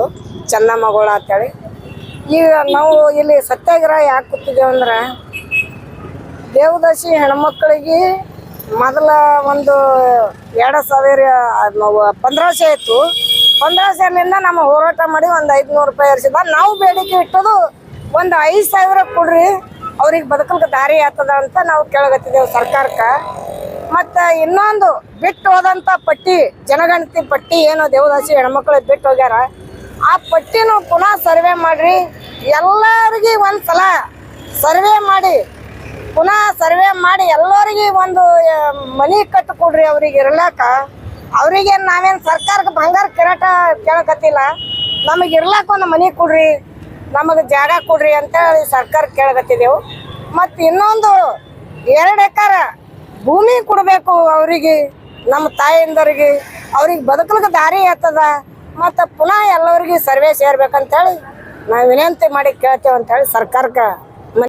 ಇತ್ತು ಚನ್ನಮ್ಮಗಳ ಅಂತೇಳಿ. ಈಗ ನಾವು ಇಲ್ಲಿ ಸತ್ಯಾಗ್ರಹ ಯಾಕೆ ಕೂತಿದ್ದೇವೆ ಅಂದ್ರೆ ದೇವದಾಸಿ ಹೆಣ್ಮಕ್ಳಿಗೆ ಮೊದಲ ಒಂದು ಎರಡು ಸಾವಿರ ಪಂದ್ರಶೆ ಇತ್ತು ಪಂದ್ರಶೆಲಿಂದ ನಮ್ಮ ಹೋರಾಟ ಮಾಡಿ ಒಂದು ಐದುನೂರು ರೂಪಾಯಿ ಏರಿಸಿದ ನಾವು ಬೇಡಿಕೆ ಇಟ್ಟದು ಒಂದು ಐದು ಸಾವಿರ ಕೊಡ್ರಿ, ಅವ್ರಿಗೆ ಬದುಕಲ್ಕ ದಾರಿ ಆಗ್ತದ ಅಂತ ನಾವು ಕೇಳಗತ್ತಿದ್ದೇವೆ ಸರ್ಕಾರಕ್ಕೆ. ಮತ್ತು ಇನ್ನೊಂದು, ಬಿಟ್ಟು ಹೋದಂಥ ಪಟ್ಟಿ, ಜನಗಣತಿ ಪಟ್ಟಿ ಏನು ದೇವದಾಸಿ ಹೆಣ್ಮಕ್ಳು ಬಿಟ್ಟು ಹೋಗ್ಯಾರ ಆ ಪಟ್ಟಿನ ಪುನಃ ಸರ್ವೆ ಮಾಡ್ರಿ. ಎಲ್ಲರಿಗೆ ಒಂದು ಸಲ ಸರ್ವೆ ಮಾಡಿ. ಪುನಃ ಸರ್ವೆ ಮಾಡಿ ಎಲ್ಲರಿಗೆ ಒಂದು ಮನಿ ಕಟ್ಟು ಕೊಡ್ರಿ ಅವ್ರಿಗೆ ಇರ್ಲಾಕ. ಅವರಿಗೆ ನಾವೇನು ಸರ್ಕಾರಕ್ಕೆ ಬಂಗಾರ ಕಿರಾಟ ಕೇಳಕತ್ತಿಲ್ಲ. ನಮಗೆ ಇರ್ಲಾಕ ಒಂದು ಮನಿ ಕೊಡ್ರಿ. ನಮಗೆ ಜಾಗ ಕೊಡ್ರಿ ಅಂತೇಳಿ ಸರ್ಕಾರ ಕೇಳಕತ್ತಿದ್ದೆವು ಮತ್ತು ಇನ್ನೊಂದು ಎರಡು ಎಕರ ಭೂಮಿ ಕೊಡಬೇಕು ಅವರಿಗೆ, ನಮ್ಮ ತಾಯಿಂದರಿಗೆ ಅವ್ರಿಗೆ ಬದುಕಲಿಕ್ಕೆ ದಾರಿ ಆಗ್ತದ. ಮತ್ತು ಪುನಃ ಎಲ್ಲರಿಗೂ ಸರ್ವೆ ಸೇರ್ಬೇಕಂತೇಳಿ ನಾವು ವಿನಂತಿ ಮಾಡಿ ಕೇಳ್ತೇವೆ ಅಂತೇಳಿ ಸರ್ಕಾರಕ್ಕೆ